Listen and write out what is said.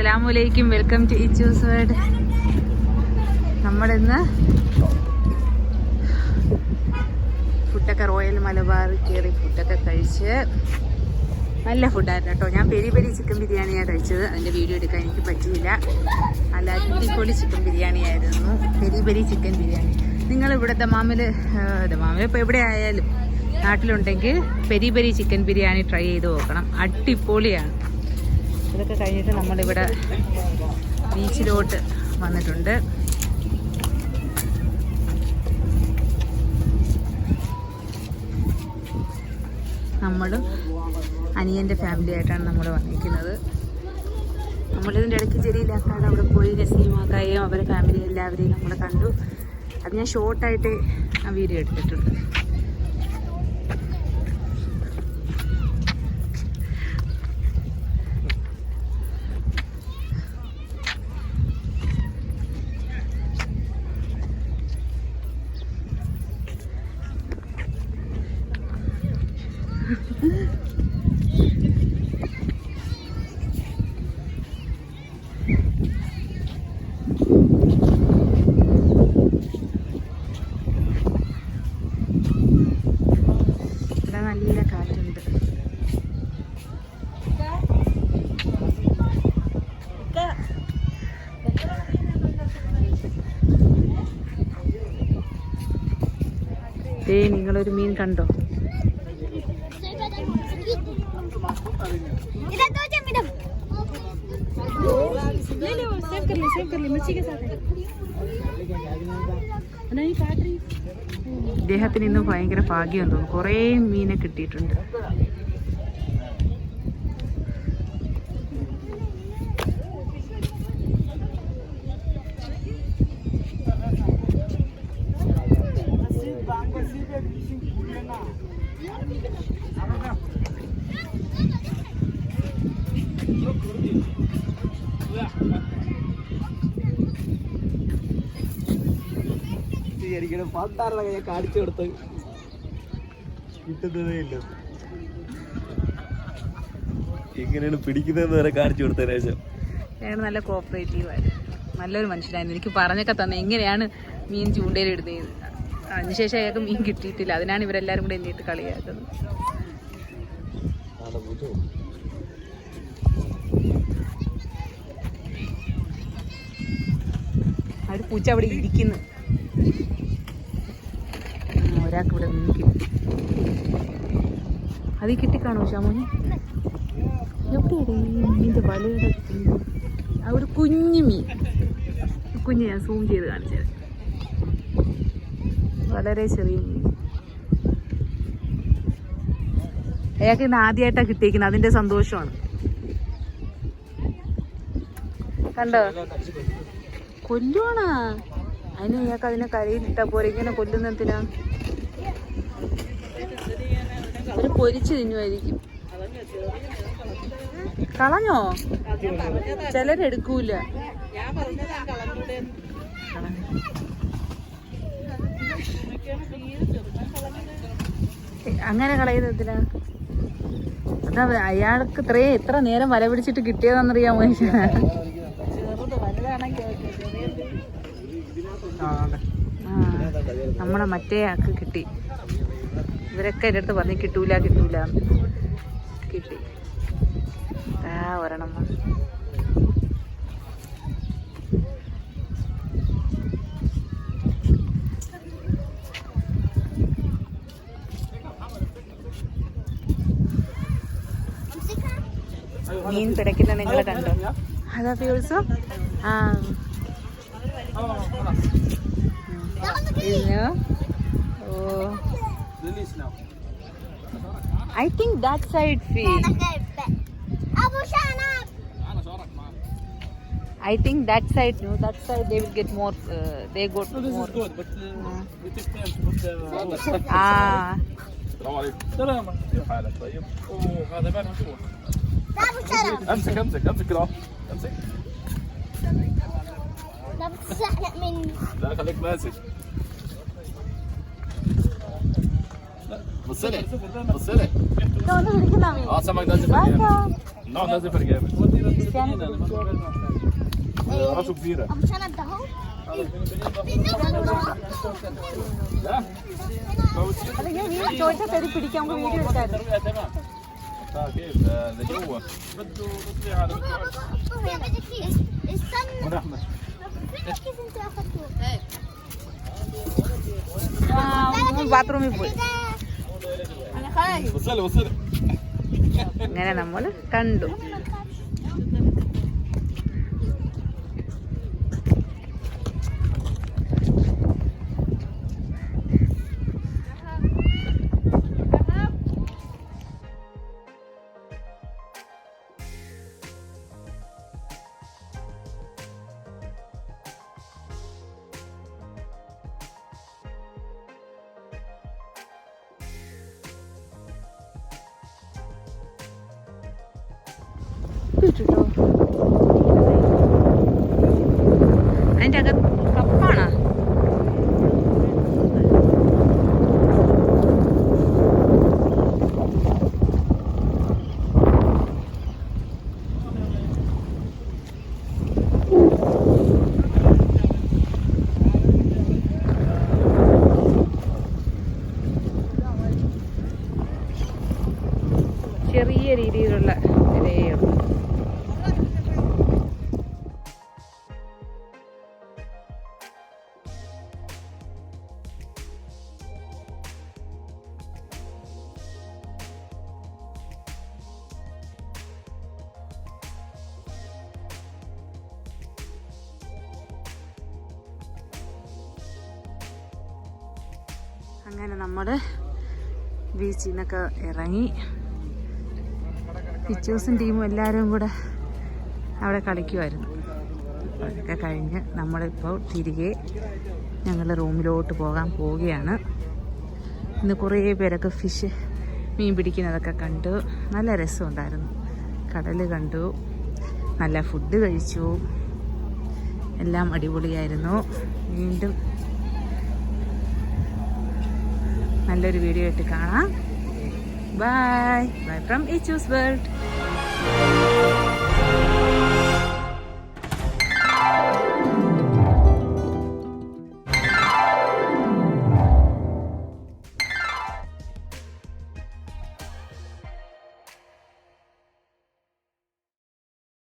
അസ്സലാമലൈക്കും welcome to Ichu's word നമ്മളിന്ന് ഫുഡൊക്കെ റോയൽ മലബാർ കയറി ഫുഡൊക്കെ കഴിച്ച് നല്ല ഫുഡായിരുന്നു കേട്ടോ. ഞാൻ പെരി പെരി ചിക്കൻ ബിരിയാണിയാണ് കഴിച്ചത്. അതിന്റെ വീഡിയോ എടുക്കാൻ എനിക്ക് പറ്റിയില്ല. അല്ല അടിപൊളി ചിക്കൻ ബിരിയാണി ആയിരുന്നു പെരി പെരി ചിക്കൻ ബിരിയാണി. നിങ്ങൾ ഇവിടെ ദമാമിൽ ദമാമിൽ ഇപ്പോൾ എവിടെ ആയാലും നാട്ടിലുണ്ടെങ്കിൽ peri peri chicken biryani try ചെയ്ത് നോക്കണം. അടിപൊളിയാണ്. ഇതൊക്കെ കഴിഞ്ഞിട്ട് നമ്മളിവിടെ ബീച്ചിലോട്ട് വന്നിട്ടുണ്ട്. നമ്മളും അനിയന്റെ ഫാമിലി ആയിട്ടാണ് നമ്മൾ വന്നിരിക്കുന്നത്. നമ്മളിതിന്റെ ഇടയ്ക്ക് ജലീലാക്കാട് അവിടെ പോയി നസീമാക്കായും അവരുടെ ഫാമിലി എല്ലാവരെയും നമ്മൾ കണ്ടു. അത് ഞാൻ ഷോർട്ടായിട്ട് ആ വീഡിയോ എടുത്തിട്ടുണ്ട്. നല്ല ദേ നിങ്ങളൊരു മീൻ കണ്ടോ? सेव कर ली सेव कर ली मिर्ची के साथ नहीं काट रही ഇദ്ദേഹത്തിന് ഇന്ന് ഭയങ്കര ഭാഗ്യം തോന്നുന്നു കുറേ മീനെ കിട്ടിയിട്ടുണ്ട് ശരിക്കും പണ്ടാരുടെ കൈ കാണിച്ചു കൊടുത്ത്. കിട്ടുന്നതേ ഇല്ല എങ്ങനെയാണ് പിടിക്കുന്നതെന്ന് വരെ കാണിച്ചു കൊടുത്തതിന് ശേഷം. ഞാൻ നല്ല കോപ്പറേറ്റീവ് ആയിരുന്നു. നല്ലൊരു മനുഷ്യനായിരുന്നു. എനിക്ക് പറഞ്ഞൊക്കെ തന്നെ എങ്ങനെയാണ് മീൻ ചൂണ്ടയിലിടുന്നത് അതിനുശേഷം അയാൾക്ക് മീൻ കിട്ടിയിട്ടില്ല. അതിനാണ് ഇവരെല്ലാവരും കൂടെ എന്നിട്ട് കളിയാക്കുന്നത്. ആടെ പൂച്ച? അവിടെ പൂച്ച അവിടെ ഇരിക്കുന്നു. ഒരാൾക്ക് ഇവിടെ നിന്ന് കിട്ടി. അത് കിട്ടിക്കാണോ ഷാമോന് എവിടെയാണ് ഈ മീനിന്റെ വലയുടെ ഒരു കുഞ്ഞു മീൻ. കുഞ്ഞ് ഞാൻ സൂം ചെയ്ത് കാണിച്ചത് വളരെ ചെറിയ മീൻ. അയാൾക്ക് ഇന്ന് ആദ്യമായിട്ടാണ് കിട്ടിയിരിക്കുന്നത് അതിന്റെ സന്തോഷമാണ്. കണ്ടോ? കൊല്ലുവാണാ? അതിന് ഇയാൾക്ക് അതിനെ കരയിലിട്ടാ പോരെ? ഇങ്ങനെ കൊല്ലുന്നതിനാ അവർ പൊരിച്ചു തിന്നുമായിരിക്കും കളഞ്ഞോ? ചിലരെടുക്കൂല. അങ്ങനെ കളയുന്നതിനാ അതാ അയാൾക്ക് ഇത്രയും എത്ര നേരം വല പിടിച്ചിട്ട് ചെറുത് ആ നമ്മളെ മറ്റേ ആൾക്ക് കിട്ടി. ഇവരൊക്കെ എന്റെ അടുത്ത് പറഞ്ഞ് കിട്ടൂല കിട്ടൂല. കിട്ടി. ആ ഒരെണ്ണം. മീൻ പിടയ്ക്കുന്ന നിങ്ങൾ കണ്ടോ? അതാ ഫ്യൂൾസോ. ആ. I think that side fish. I think that side, no, that side they will get more, uh, they go to this more. is good, but uh, we take time to put the... Uh, ah. السلام عليكم. السلام كيف حالك طيب؟ اوه هذا بعد امسك امسك امسك امسك. لا بتزحلق مني لا خليك ماسك بص لي. بص آه سمك ده زفر جامد. النوع ده جامد. راسه كبيرة. ابو شنب ده اهو كيف ده جوه بده تطلع على استنى ബാത്റൂമിൽ പോയി. അങ്ങനെ നമ്മൾ കണ്ടു. കിട്ടുട്ടോ അതിന്റെ അങ്ങനെ നമ്മൾ ബീച്ചിൽ നിന്നൊക്കെ ഇറങ്ങി. പിച്ചൂസും ടീമും എല്ലാവരും കൂടെ അവിടെ കളിക്കുമായിരുന്നു അതൊക്കെ കഴിഞ്ഞ് നമ്മളിപ്പോൾ തിരികെ ഞങ്ങളുടെ റൂമിലോട്ട് പോകാൻ പോവുകയാണ്. ഇന്ന് കുറേ പേരൊക്കെ ഫിഷ് മീൻ പിടിക്കുന്നതൊക്കെ കണ്ടു. നല്ല രസമുണ്ടായിരുന്നു. കടൽ കണ്ടു. നല്ല ഫുഡ് കഴിച്ചു. എല്ലാം അടിപൊളിയായിരുന്നു. വീണ്ടും നല്ലൊരു വീഡിയോ ആയിട്ട് കാണാം. Bye bye from Ichu's world